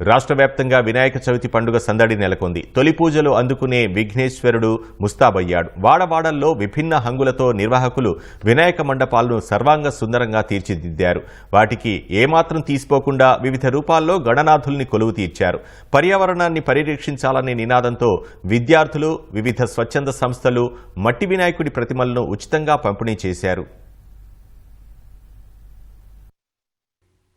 రాష్ట్ర వ్యాప్తంగా వినాయక చవితి పండుగ సందడి నెలకొంది. తొలి పూజలు అందుకునే విఘ్నేశ్వరుడు ముస్తాబయ్యాడు. వాడవాడల్లో విభిన్న హంగులతో నిర్వాహకులు వినాయక మండపాలను సర్వాంగ సుందరంగా తీర్చిదిద్దారు. వాటికి ఏమాత్రం తీసిపోకుండా వివిధ రూపాల్లో గణనాథుల్ని కొలువు తీర్చారు. పర్యావరణాన్ని పరిరక్షించాలనే నినాదంతో విద్యార్థులు వివిధ స్వచ్ఛంద సంస్థలు మట్టి వినాయకుడి ప్రతిమలను ఉచితంగా పంపిణీ చేశారు.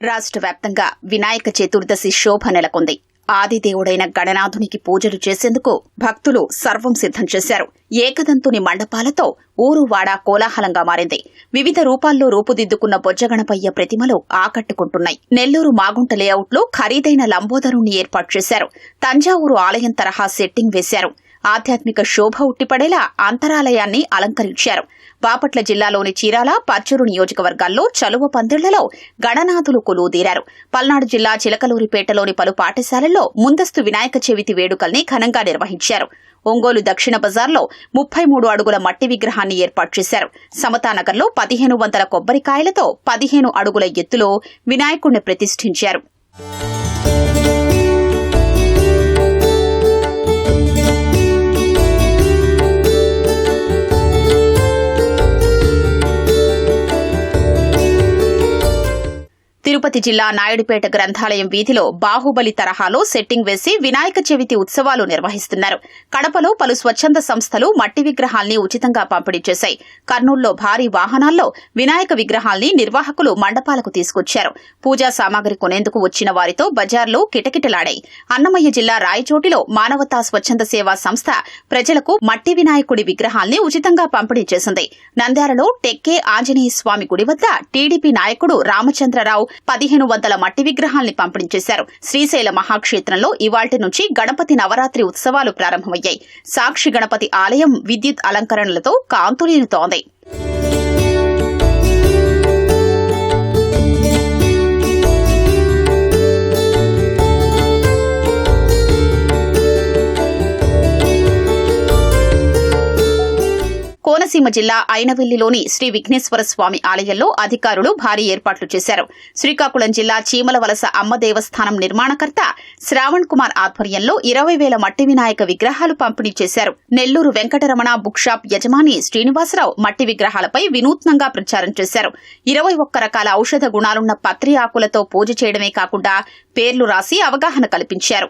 రాష్ట్ర వ్యాప్తంగా వినాయక చతుర్దశి శోభ నెలకొంది. ఆదిదేవుడైన గణనాథునికి పూజలు చేసేందుకు భక్తులు సర్వం సిద్ధం చేశారు. ఏకదంతుని మండపాలతో ఊరువాడ కోలాహలంగా మారింది. వివిధ రూపాల్లో రూపుదిద్దుకున్న బొజ్జగణపయ్య ప్రతిమలు ఆకట్టుకుంటున్నాయి. నెల్లూరు మాగుంట లేఅవుట్లో ఖరీదైన లంబోదరుణ్ణి ఏర్పాటు చేశారు. తంజావూరు ఆలయం తరహా సెట్టింగ్ వేశారు. ఆధ్యాత్మిక శోభ ఉట్టిపడేలా అంతరాలయాన్ని అలంకరించారు. బాపట్ల జిల్లాలోని చీరాల పర్చూరు నియోజకవర్గాల్లో చలువ పందిళ్ళలో గణనాథులు కొలువుదీరారు. పల్నాడు జిల్లా చిలకలూరిపేటలోని పలు పాఠశాలల్లో ముందస్తు వినాయక చవితి వేడుకల్ని ఘనంగా నిర్వహించారు. ఒంగోలు దక్షిణ బజార్లో ముప్పై మూడు అడుగుల మట్టి విగ్రహాన్ని ఏర్పాటు చేశారు. సమతానగర్లో పదిహేను వందల కొబ్బరికాయలతో పదిహేను అడుగుల ఎత్తులో వినాయకుణ్ణి ప్రతిష్ఠించారు. తిరుపతి జిల్లా నాయుడుపేట గ్రంథాలయం వీధిలో బాహుబలి తరహాలో సెట్టింగ్ వేసి వినాయక చవితి ఉత్సవాలు నిర్వహిస్తున్నారు. కడపలో పలు స్వచ్ఛంద సంస్థలు మట్టి విగ్రహాల్ని ఉచితంగా పంపిణీ చేశాయి. కర్నూల్లో భారీ వాహనాల్లో వినాయక విగ్రహాల్ని నిర్వాహకులు మండపాలకు తీసుకొచ్చారు. పూజా సామాగ్రి కొనేందుకు వచ్చిన వారితో బజార్లు కిటకిటలాడాయి. అన్నమయ్య జిల్లా రాయచోటిలో మానవతా స్వచ్ఛంద సేవా సంస్థ ప్రజలకు మట్టి వినాయకుడి విగ్రహాల్ని ఉచితంగా పంపిణీ చేసింది. నంద్యాలలో టెక్కే ఆంజనేయ స్వామి గుడి వద్ద టీడీపీ నాయకుడు రామచంద్రరావు పదిహేను వందల మట్టి విగ్రహాల్ని పంపిణీ చేశారు. శ్రీశైల మహాక్షేత్రంలో ఇవాటి నుంచి గణపతి నవరాత్రి ఉత్సవాలు ప్రారంభమయ్యాయి. సాక్షి గణపతి ఆలయం విద్యుత్ అలంకరణలతో కాంతులీనుతోంది. కోనసీమ జిల్లా ఐనవెల్లిలోని శ్రీ విఘ్నేశ్వర స్వామి ఆలయంలో అధికారులు భారీ ఏర్పాట్లు చేశారు. శ్రీకాకుళం జిల్లా చీమల వలస అమ్మ దేవస్థానం నిర్మాణకర్త శ్రావణ్ కుమార్ ఆధ్వర్యంలో ఇరవై వేల మట్టి వినాయక విగ్రహాలు పంపిణీ చేశారు. నెల్లూరు వెంకటరమణ బుక్ షాప్ యజమాని శ్రీనివాసరావు మట్టి విగ్రహాలపై వినూత్నంగా ప్రచారం చేశారు. ఇరవై ఒక్క రకాల ఔషధ గుణాలున్న పత్రి ఆకులతో పూజ చేయడమే కాకుండా పేర్లు రాసి అవగాహన కల్పించారు.